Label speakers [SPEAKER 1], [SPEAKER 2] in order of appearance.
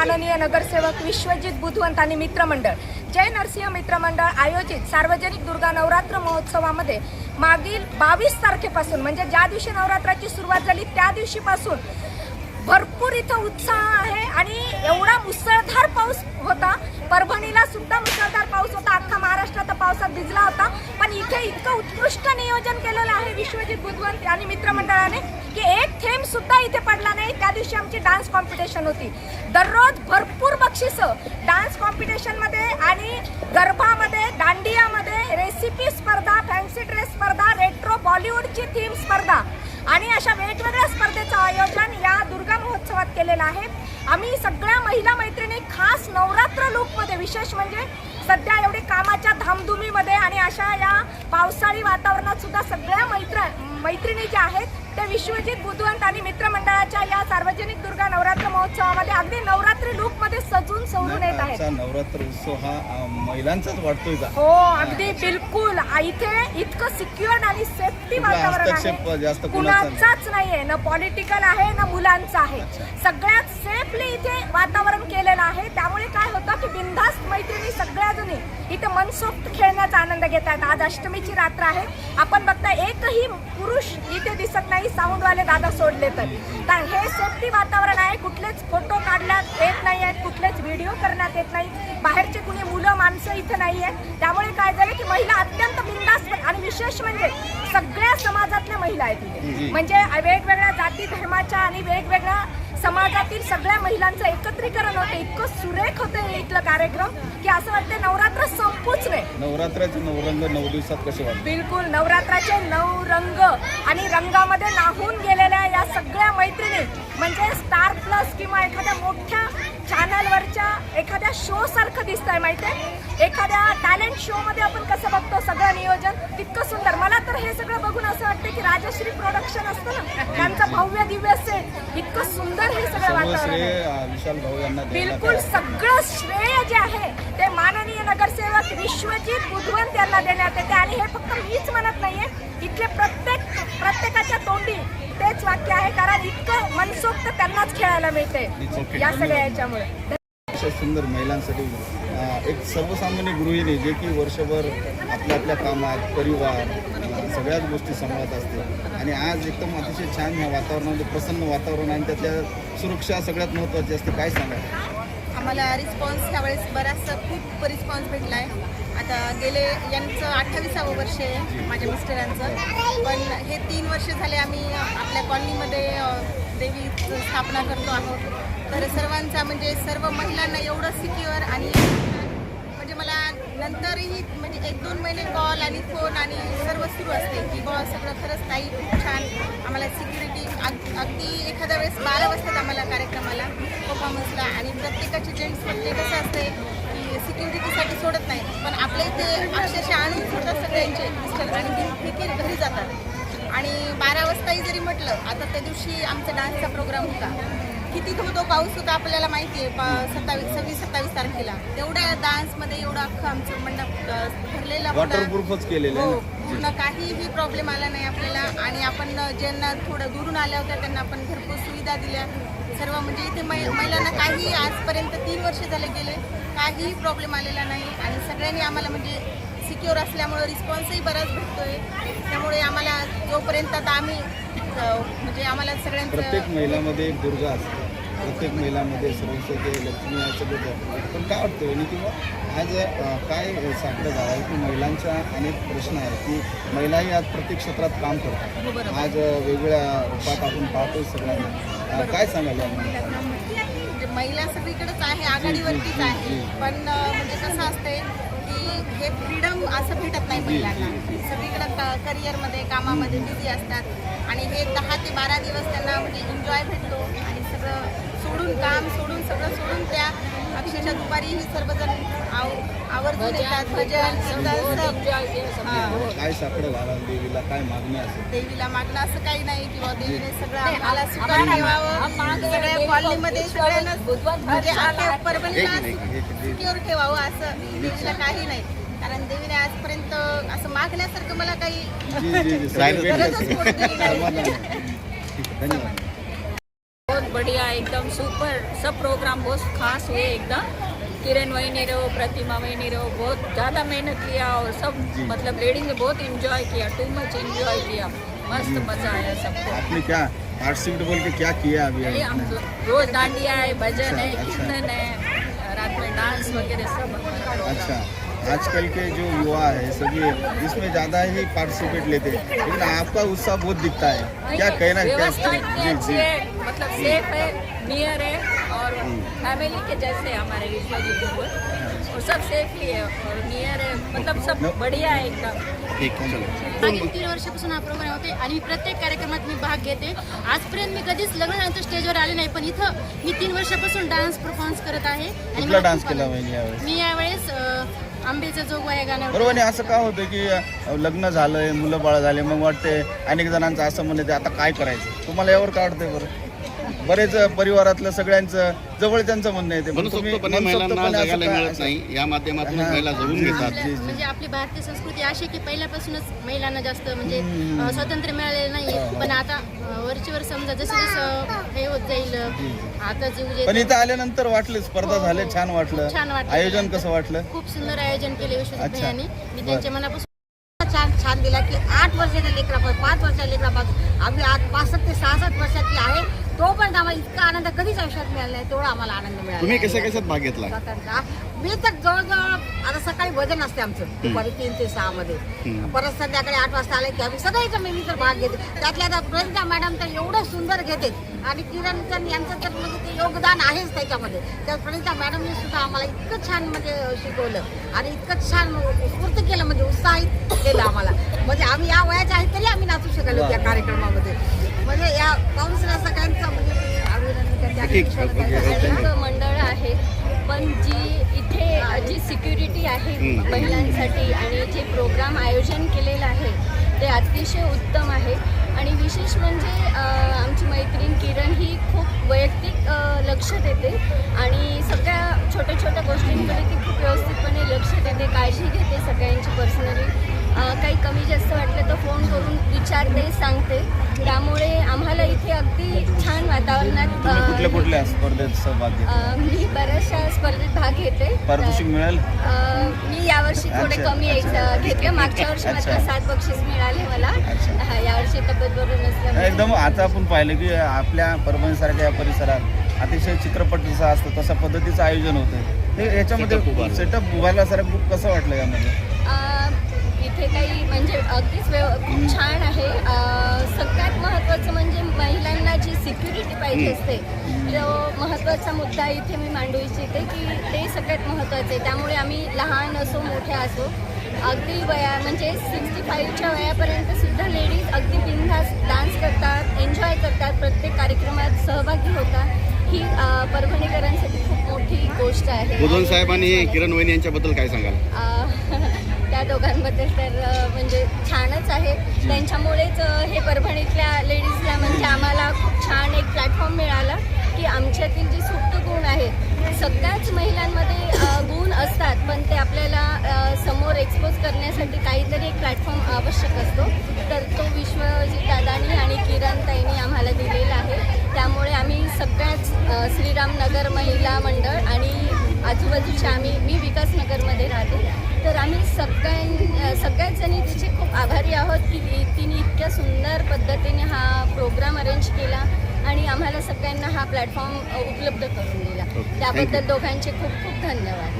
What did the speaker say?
[SPEAKER 1] माननीय नगरसेवक विश्वजित बुधवंत आणि मित्रमंडळ. जय नरसिंह मित्रमंडळ आयोजित सार्वजनिक दुर्गा नवरात्र महोत्सवामध्ये मागील बावीस तारखेपासून म्हणजे ज्या दिवशी नवरात्राची सुरुवात झाली त्या दिवशीपासून भरपूर इथं उत्साह आहे आणि एवढा मुसळधार पाऊस होता. परभणीला सुद्धा मुसळधार पाऊस होता. अख्खा महाराष्ट्रात पावसात भिजला होता. पण इथे इतकं उत्कृष्ट नियोजन केलेलं आहे विश्वजित बुधवंत आणि मित्रमंडळाने की एक थेंब सुद्धा इथे पडला नाही. त्या दिवशी आमची डान्स कॉम्पिटिशन होती. दररोज भरपूर बक्षिसं डान्स कॉम्पिटिशनमध्ये आणि गरबामध्ये दांडियामध्ये रेसिपी स्पर्धा फॅन्सी ड्रेस स्पर्धा रेट्रो बॉलिवूडची थीम स्पर्धा. आणि अशा वेगवेगळ्या स्पर्धेचं आयोजन या दुर्गा महोत्सवात केलेला आहे. आम्ही सगळ्या महिला मैत्रिणी खास नवरात्र लूकमध्ये विशेष म्हणजे सध्या एवढी कामाच्या धामधुमीमध्ये आणि अशा या पावसाळी वातावरणात सुद्धा सगळ्या मैत्र मैत्रिणी ज्या आहेत त्या विश्वजित बुधवंत आणि मित्रमंडळाच्या या सार्वजनिक दुर्गा महोत्सवामध्ये अगदी नवरात्री लुकमध्ये सजून सवरून येत आहेत.
[SPEAKER 2] नवरात्र उत्सव हा महिलांचाच वाटतोय का
[SPEAKER 1] हो अगदी बिलकुल. इथे इतकं सिक्युअर्ड आणि सेफ्टी वातावरण आहे? कुणाचाच नाहीये. ना पॉलिटिकल आहे ना मुलांचं आहे. सगळ्यात सेफली इथे वातावरण केलेलं आहे. त्यामुळे काय होतं की बिनधास्त मैत्रिणी सगळ्या इथे मनसोक्त खेळण्याचा आनंद घेत आहेत. आज अष्टमीची रात्र आहे. आपण बघता एकही पुरुष इथे दिसत नाही साऊंडवाले दादा सोडले तर. हे सेफ्टी वातावरण आहे. कुठलेच फोटो काढण्यात येत नाही आहेत. कुठलेच व्हिडिओ करण्यात येत नाही. बाहेरचे कुणी मुलं माणसं इथे नाही आहेत. त्यामुळे काय झालं की महिला अत्यंत बिंदास्त आणि विशेष म्हणजे सगळ्या समाजातल्या महिला आहेत म्हणजे वेगवेगळ्या जाती धर्माच्या आणि वेगवेगळ्या समाजातील सगळ्या महिलांचं एकत्रीकरण होतं. इतकं सुरेख होतं इथलं कार्यक्रम की असं वाटतं नवरात्र संपूच नये
[SPEAKER 2] नवरात्राचे नवरंग नऊ दिवसात कसे वाटते
[SPEAKER 1] बिलकुल नवरात्राचे नऊ रंग आणि रंगामध्ये नाहून गेलेल्या या सगळ्या मैत्रिणी म्हणजे स्टार प्लस किंवा एखाद्या मोठ्या चॅनलवरच्या एखाद्या शो सारखं दिसतंय माहितीये? एखाद्या टॅलेंट शो मध्ये आपण कसं बघतो सगळं नियोजन तितकं सुंदर. मला तर हे सगळं बघून असं वाटतं की राजश्री प्रोडक्शन असतं ना त्यांचं भव्य दिव्य सेट इतकं सुंदर हे सगळं वातावरण बिलकुल? सगळं श्रेय जे आहे ते माननीय नगरसेवक विश्वजित बुधवंत यांना देण्यात येते आणि हे फक्त मीच म्हणत नाहीये इथले प्रत्येक प्रत्येकाच्या तोंडी तेच वाक्य आहे कारण इतकं मनसोक्त त्यांनाच खेळायला मिळते. या सगळ्या याच्यामुळे
[SPEAKER 2] अतिशय सुंदर महिलांसाठी एक सर्वसामान्य गृहिणी जे की वर्षभर आपल्या आपल्या कामात परिवार सगळ्याच गोष्टी सांभाळत असते. आणि आज एकदम अतिशय छान ह्या वातावरणामध्ये प्रसन्न वातावरण आणि त्यातल्या सुरक्षा सगळ्यात महत्त्वाची असते. काय सांगा
[SPEAKER 3] आम्हाला रिस्पॉन्स त्यावेळेस बराचसा खूप रिस्पॉन्स भेटला आहे आता गेले यांचं अठ्ठावीसावं वर्ष आहे माझ्या मिस्टरांचं. पण हे तीन वर्ष झाले आम्ही आपल्या कॉलनीमध्ये अ, देवीचं स्थापना करतो आहोत. तर सर्वांचा म्हणजे सर्व महिलांना एवढं सिक्युअर आणि म्हणजे मला नंतरही म्हणजे एक दोन महिने कॉल आणि फोन आणि सर्व सुरू असते की बॉ सगळं खरंच ताई खूप छान. आम्हाला सिक्युरिटी अगदी एखाद्या वेळेस बारा वाजतात आम्हाला कार्यक्रमाला परफॉर्मन्सला आणि प्रत्येकाचे जेंट्स म्हणजे कसं असते की सिक्युरिटीसाठी सोडत नाही पण आपल्या इथे अक्षरशः आणून सोडतात सगळ्यांचे मिस्टर आणि घरी घरी जातात. आणि बारा वाजताही जरी म्हटलं आता त्या दिवशी आमचा डान्सचा प्रोग्राम होता. किती तो तो पाऊस होता आपल्याला माहिती आहे सत्तावीस सव्वीस सत्तावीस तारखेला. तेवढ्या डान्समध्ये एवढं अख्खं आमचं मंडप भरलेलं होतं.
[SPEAKER 2] वॉटरप्रूफच केलेलं
[SPEAKER 3] हो पूर्ण काहीही प्रॉब्लेम आला नाही आपल्याला. आणि आपण ज्यांना थोडं दुरून आल्या होत्या त्यांना आपण घरपोच सुविधा दिल्या. सर्व म्हणजे इथे मै महिलांना काही आजपर्यंत तीन वर्ष झाले गेले. काहीही प्रॉब्लेम आलेला नाही. आणि सगळ्यांनी आम्हाला म्हणजे सिक्युअर असल्यामुळं रिस्पॉन्सही बराच भेटतोय. त्यामुळे आम्हाला जोपर्यंत आता आम्ही म्हणजे आम्हाला
[SPEAKER 2] प्रत्येक
[SPEAKER 3] सगळ्यांचं
[SPEAKER 2] महिलामध्ये एक दुर्गा असते प्रत्येक महिलामध्ये सर्वस्वते लक्ष्मी आहे. पण काय वाटतं वहिनी किंवा आज काय साकडं झालं आहे की महिलांच्या अनेक प्रश्न आहेत की महिलाही आज प्रत्येक क्षेत्रात काम
[SPEAKER 3] हो,
[SPEAKER 2] करतात
[SPEAKER 3] बरोबर.
[SPEAKER 2] आज वेगवेगळ्या रूपात आपण पाहतोय सगळ्यांना काय सांगाल?
[SPEAKER 3] म्हणजे महिला सगळीकडेच आहे आघाडीवरतीच आहे पण म्हणजे कसं असते हे फ्रीडम असं भेटत नाही महिलांना. सगळीकडं क करिअरमध्ये कामामध्ये बिझी असतात. आणि हे दहा ते बारा दिवस त्यांना म्हणजे एन्जॉय भेटतो. आणि सगळं सोडून काम सोडून सगळं सोडून त्या अक्षरशः दुपारी ही सर्वजण आव आवर्जून येतात. भजन हां.
[SPEAKER 2] काय देवीला काय मागणी असेल?
[SPEAKER 3] देवीला मागणं असं काही नाही किंवा देवीने सगळं आम्हाला सुखात ठेवावं. कॉलनीमध्ये सगळ्यांना म्हणजे अख्ख्या परभणीला. सिक्युअर ठेवावं असं देवीला काही नाही. कारण देवीने आजपर्यंत असं मागण्यासारखं मला काही गरजच नाही.
[SPEAKER 4] बहुत बढ़िया एकदम सुपर सब प्रोग्राम बहुत खास हुए एकदम. किरण वहीनी रहो प्रतिमा वहीनी रहो. बहुत ज़्यादा मेहनत किया और सब। मतलब लेडीज ने बहुत इंजॉय किया टू मच इंजॉय किया. मस्त मज़ा आया सबको.
[SPEAKER 2] आपने क्या पार्टिसिपेट बोल के क्या किया अभी
[SPEAKER 4] हम रोज डांडिया है भजन
[SPEAKER 2] अच्छा,
[SPEAKER 4] है
[SPEAKER 2] अच्छा।
[SPEAKER 4] कीर्तन है रात में डांस वगैरह सब
[SPEAKER 2] अच्छा आजकल के जो युवा है सभी इसमें ज़्यादा ही पार्टिसिपेट लेते हैं। लेकिन आपका उत्साह बहुत दिखता है। क्या कहना क्या
[SPEAKER 4] व्यवस्था इतनी
[SPEAKER 2] जी जी।
[SPEAKER 4] है मतलब सेफ़ है नियर है और फैमिली के जैसे हमारे विश्वजीत जी सब सेफली है और नियर है। मतलब सब. बढ़िया है एकदम।
[SPEAKER 2] ठीक चलो।
[SPEAKER 5] मागील तीन वर्षापासून हा प्रोग्राम होते आणि मी प्रत्येक कार्यक्रमात मी भाग घेते. आजपर्यंत मी कधीच लग्नानंतर स्टेजवर आले नाही पण इथं मी तीन वर्षापासून डान्स परफॉर्मन्स करत आहे. आणि
[SPEAKER 2] कुठला
[SPEAKER 5] मला
[SPEAKER 2] डान्स
[SPEAKER 5] खूप
[SPEAKER 2] केला
[SPEAKER 5] आनंद-
[SPEAKER 2] वहिनी यावेळेस?
[SPEAKER 5] मी यावेळेस अं, आंबेचं जोगवा या गाणं
[SPEAKER 2] बरोबर आहे असं का होतं की अ, लग्न झालंय मुलं बाळ झाले मग वाटते अनेक जणांचं असं म्हणणं ते आता काय करायचं? तुम्हाला यावर काय वाटतंय बरं? बरेच परिवारातलं सगळ्यांचं जवळच्यांचं म्हणणं आहे ते. पण तुम्ही
[SPEAKER 6] मनसोक्तपणे महिलांना जगायला मिळत नाही. या माध्यमातून
[SPEAKER 2] हा.
[SPEAKER 6] महिला जगून घेतात.
[SPEAKER 5] म्हणजे आपली भारतीय संस्कृती अशी की पहिल्यापासूनच महिलांना जास्त म्हणजे स्वातंत्र्य मिळालेलं नाही पण आता वरचीवर समजा जसं जसं हे होत जाईल आता जीव
[SPEAKER 2] पण इथं आल्यानंतर वाटलं स्पर्धा झाले छान वाटलं.
[SPEAKER 5] छान वाटलं.
[SPEAKER 2] आयोजन कसं वाटलं?
[SPEAKER 5] खूप सुंदर आयोजन केले
[SPEAKER 2] अच्छा.
[SPEAKER 5] यांनी मी त्यांच्या मनापासून
[SPEAKER 7] छान छान दिला की आठ वर्षाच्या लेकरापासून पाच वर्षाच्या लेकरापासून आम्ही आज पासष्ट ते सहासष्ट वर्षाची आहे. तो पण आम्हाला इतका आनंद कधीच आयुष्यात मिळाला नाही तेवढा आम्हाला आनंद मिळाला
[SPEAKER 6] तुम्ही कशा कशात भाग घेतला?
[SPEAKER 7] स्वतंत्र. मी तर जवळजवळ आता सकाळी भजन असते आमचं दुपारी तीन ते सहा मध्ये. परत संध्याकाळी आठ वाजता आले की आम्ही सगळ्याच्या मी तर भाग घेते. त्यातल्या आता प्रणिता मॅडम तर एवढं सुंदर घेते. आणि किरण तर यांचं तर म्हणजे ते योगदान आहेच त्याच्यामध्ये. त्या प्रणिता मॅडमने सुद्धा आम्हाला इतकं छान म्हणजे शिकवलं. आणि इतकं छान स्फूर्त केलं म्हणजे उत्साहित केलं आम्हाला. म्हणजे आम्ही या वयाच्या आहेत तरी आम्ही नाचू शकलो त्या कार्यक्रमामध्ये. म्हणजे या काउन्सिलर सगळ्यांचं म्हणजे
[SPEAKER 8] मंडळ आहेत पण जी इथे जी सिक्युरिटी आहे महिलांसाठी आणि जे प्रोग्राम आयोजन केलेलं आहे ते अतिशय उत्तम आहे. आणि विशेष म्हणजे आमची मैत्रीण किरण ही खूप वैयक्तिक लक्ष देते. आणि सगळ्या छोट्या छोट्या गोष्टींकडे ती खूप व्यवस्थितपणे लक्ष देते काळजी घेते सगळ्यांची पर्सनली काही कमी जास्त फोन करून विचारते सांगते. त्यामुळे आम्हाला इथे अगदी छान वातावरणात
[SPEAKER 2] कुठल्या कुठल्या स्पर्धेत सहभाग घेतला
[SPEAKER 8] मी बऱ्याचशा स्पर्धेत भाग घेते.
[SPEAKER 2] पारितोषिक मिळेल?
[SPEAKER 8] अ, मी यावर्षी थोडे
[SPEAKER 2] अच्छा,
[SPEAKER 8] कमी एक
[SPEAKER 2] अच्छा.
[SPEAKER 8] घेतले मागच्या वर्षी
[SPEAKER 2] अच्छा.
[SPEAKER 8] मात्र सात बक्षीस मिळाले मला.
[SPEAKER 2] अच्छा.
[SPEAKER 8] हा, यावर्षी तब्येत बरोबर नसल्यामुळे.
[SPEAKER 2] एकदम आता आपण पाहिलं की आपल्या परभणीसारख्या या परिसरात अतिशय चित्रपट जसं असतं तशा पद्धतीचं आयोजन होतं हे
[SPEAKER 6] Setup
[SPEAKER 2] याच्यामध्ये
[SPEAKER 6] उभारलं.
[SPEAKER 2] सेटअप उभारला. सारं खूप कसं वाटलं यामध्ये?
[SPEAKER 8] इथे काही म्हणजे अगदीच व्यव खूप छान आहे. सगळ्यात महत्त्वाचं म्हणजे महिलांना जी सिक्युरिटी पाहिजे असते तो महत्त्वाचा मुद्दा इथे मी मांडू इच्छिते की ते सगळ्यात महत्त्वाचं आहे. त्यामुळे आम्ही लहान असो मोठ्या असो अगदी वया म्हणजे सिक्स्टी फाईव्हच्या वयापर्यंत सुद्धा लेडीज अगदी बिनधास्त डान्स करतात एन्जॉय करतात प्रत्येक कार्यक्रमात सहभागी होतात. ही परभणीकरांसाठी खूप मोठी गोष्ट आहे.
[SPEAKER 6] बुधन साहेब आणि किरण वहिनी यांच्याबद्दल काय सांगाल?
[SPEAKER 8] त्या दोघांबद्दल तर म्हणजे छानच आहे. त्यांच्यामुळेच हे परभणीतल्या लेडीजला म्हणजे आम्हाला खूप छान एक प्लॅटफॉर्म मिळाला की आमच्यातील जे सुप्त गुण आहेत सगळ्याच महिलांमध्ये गुण असतात पण ते आपल्याला समोर एक्सपोज करण्यासाठी काहीतरी एक प्लॅटफॉर्म आवश्यक असतो. तर तो विश्वजित दादानी आणि किरण ताईंनी आम्हाला दिलेला आहे. त्यामुळे आम्ही सगळ्याच अ, श्रीराम नगर महिला आजूबाजूच्या आम्ही मी विकासनगरमध्ये राहते. तर आम्ही सगळ्यां सगळ्याच जणी तिचे खूप आभारी आहोत की तिने इतक्या सुंदर पद्धतीने हा प्रोग्राम अरेंज केला आणि आम्हाला सगळ्यांना हा प्लॅटफॉर्म उपलब्ध करून दिला. त्याबद्दल दोघांचे खूप खूप धन्यवाद.